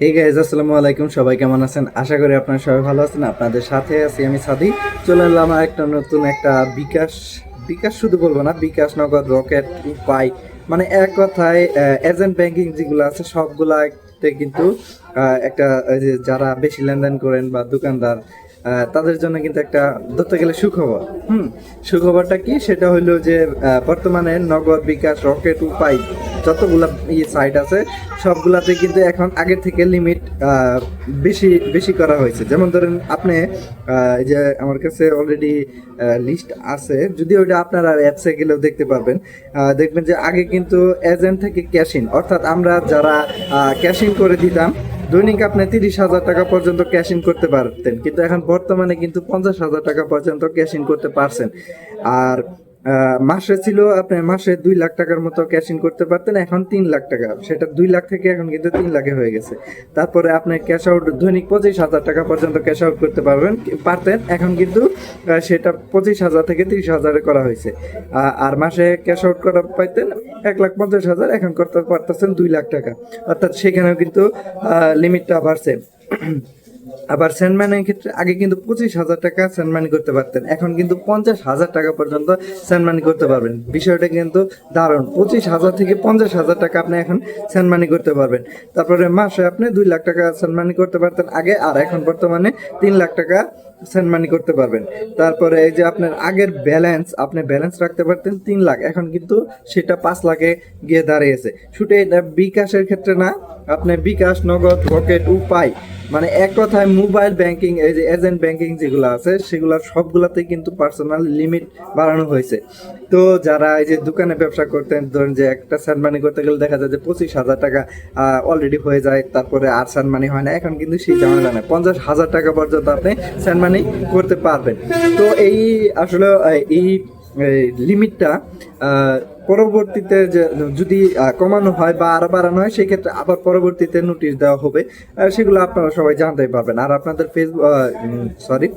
Hey guys আসসালামু আলাইকুম। সবাই কেমন আছেন? আশা করি আপনারা সবাই ভালো আছেন। আপনাদের সাথে আছি আমি সাদি চলে এলাম একটা নতুন একটা বিকাশ বিকাশ শুধু বলব না, বিকাশ নগদ রকেট উপায়। মানে এক কথায় এজেন্ট ব্যাংকিং যেগুলো আছে, সবগুলাতে কিন্তু একটা যারা বেশি লেনদেন করেন বা দোকানদার তাদের জন্য কিন্তু একটা ধরতে গেলে সুখবর। হুম, সুখবরটা কি? সেটা হলো যে বর্তমানে নগদ বিকাশ রকেট উপায় যতগুলা ইয়ে সাইট আছে, সবগুলাতে কিন্তু এখন আগের থেকে লিমিট বেশি বেশি করা হয়েছে। যেমন ধরেন আপনি যে আমার কাছে অলরেডি লিস্ট আছে। যদি ওইটা আপনারা অ্যাপসে গেলেও দেখতে পারবেন। দেখবেন যে আগে কিন্তু এজেন্ট থেকে ক্যাশ ইন অর্থাৎ আমরা যারা ক্যাশ ইন করে দিতাম, দৈনিক আপনি তিরিশ হাজার টাকা পর্যন্ত ক্যাশ ইন করতে পারতেন। কিন্তু এখন বর্তমানে কিন্তু পঞ্চাশ হাজার টাকা পর্যন্ত ক্যাশ ইন করতে পারছেন। আর মাসে ছিল আপনি মাসে দুই লাখ টাকার মতো ক্যাশ ইন করতে পারতেন, এখন তিন লাখ টাকা। সেটা দুই লাখ থেকে এখন কিন্তু তিন লাখে হয়ে গেছে। তারপরে আপনি ক্যাশ আউট দৈনিক পঁচিশ হাজার টাকা পর্যন্ত ক্যাশ আউট করতে পারবেন, পারতেন। এখন কিন্তু সেটা পঁচিশ হাজার থেকে তিরিশ হাজারে করা হয়েছে। আর মাসে ক্যাশ আউট করা পাইতেন এক লাখ পঞ্চাশ হাজার, এখন করতে পারতেছেন দুই লাখ টাকা। অর্থাৎ সেখানেও কিন্তু লিমিটটা বাড়ছে। আবার স্যান্ডম্যানের ক্ষেত্রে আগে কিন্তু পঁচিশ হাজার টাকা স্যান্ডম্যান করতে পারতেন। এখন কিন্তু পঞ্চাশ হাজার টাকা পর্যন্ত সেন্ডমানি করতে পারবেন। বিষয়টা কিন্তু দারুণ। পঁচিশ হাজার থেকে পঞ্চাশ হাজার টাকা আপনি এখন সেন্ডমানি করতে পারবেন। তারপরে মাসে আপনি দুই লাখ টাকা সেন্ডমানি করতে পারতেন। আগে আর এখন বর্তমানে তিন লাখ টাকা সেন্ড মানি করতে পারবেন। তারপরে এই যে আপনার আগের ব্যালেন্স আপনি ব্যালেন্স রাখতে পারতেন তিন লাখ। এখন কিন্তু সেটা পাঁচ লাখে গিয়ে দাঁড়িয়েছে। শুধু এটা বিকাশের ক্ষেত্রে না, আপনি বিকাশ, নগদ, রকেট, উপায় মানে এক কথায় মোবাইল ব্যাংকিং এই যে এজেন্ট ব্যাংকিং যেগুলো আছে, সেগুলোর সবগুলাতে কিন্তু পার্সোনাল লিমিট বাড়ানো হয়েছে। তো যারা এই যে দোকানে ব্যবসা করতেন, ধরেন যে একটা স্যান্ড মানি করতে গেলে দেখা যায় যে পঁচিশ হাজার টাকা অলরেডি হয়ে যায়, তারপরে আর স্যান্ড মানি হয় না। এখন কিন্তু সেই ঝামেলা নেই। পঞ্চাশ হাজার টাকা পর্যন্ত আপনি স্যান্ড মানি করতে পারবেন। তো এই আসলে, এই লিমিটটা পরবর্তীতে যদি কমানো হয় বা আরও বাড়ানো হয় সেই ক্ষেত্রে আবার পরবর্তীতে নোটিশ দেওয়া হবে। সেগুলো আপনারা সবাই জানতেই পারবেন। আর আপনাদের ফেসবুক সরি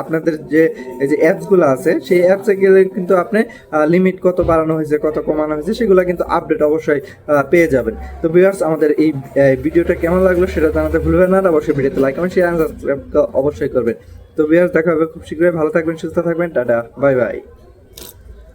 আপনাদের যে যে অ্যাপসগুলো আছে, সেই অ্যাপসে গেলে কিন্তু আপনি লিমিট কত বাড়ানো হয়েছে, কত কমানো হয়েছে, সেগুলো কিন্তু আপডেট অবশ্যই পেয়ে যাবেন। তো ভিউয়ার্স আমাদের এই ভিডিওটা কেমন লাগল সেটা জানাতে ভুলবেন না। অবশ্যই ভিডিওতে লাইক কমেন্ট শেয়ার অবশ্যই করবেন। তো ভিউয়ার্স দেখা হবে খুব শীঘ্রই। ভালো থাকবেন সুস্থ থাকবেন। টাটা। Bye bye.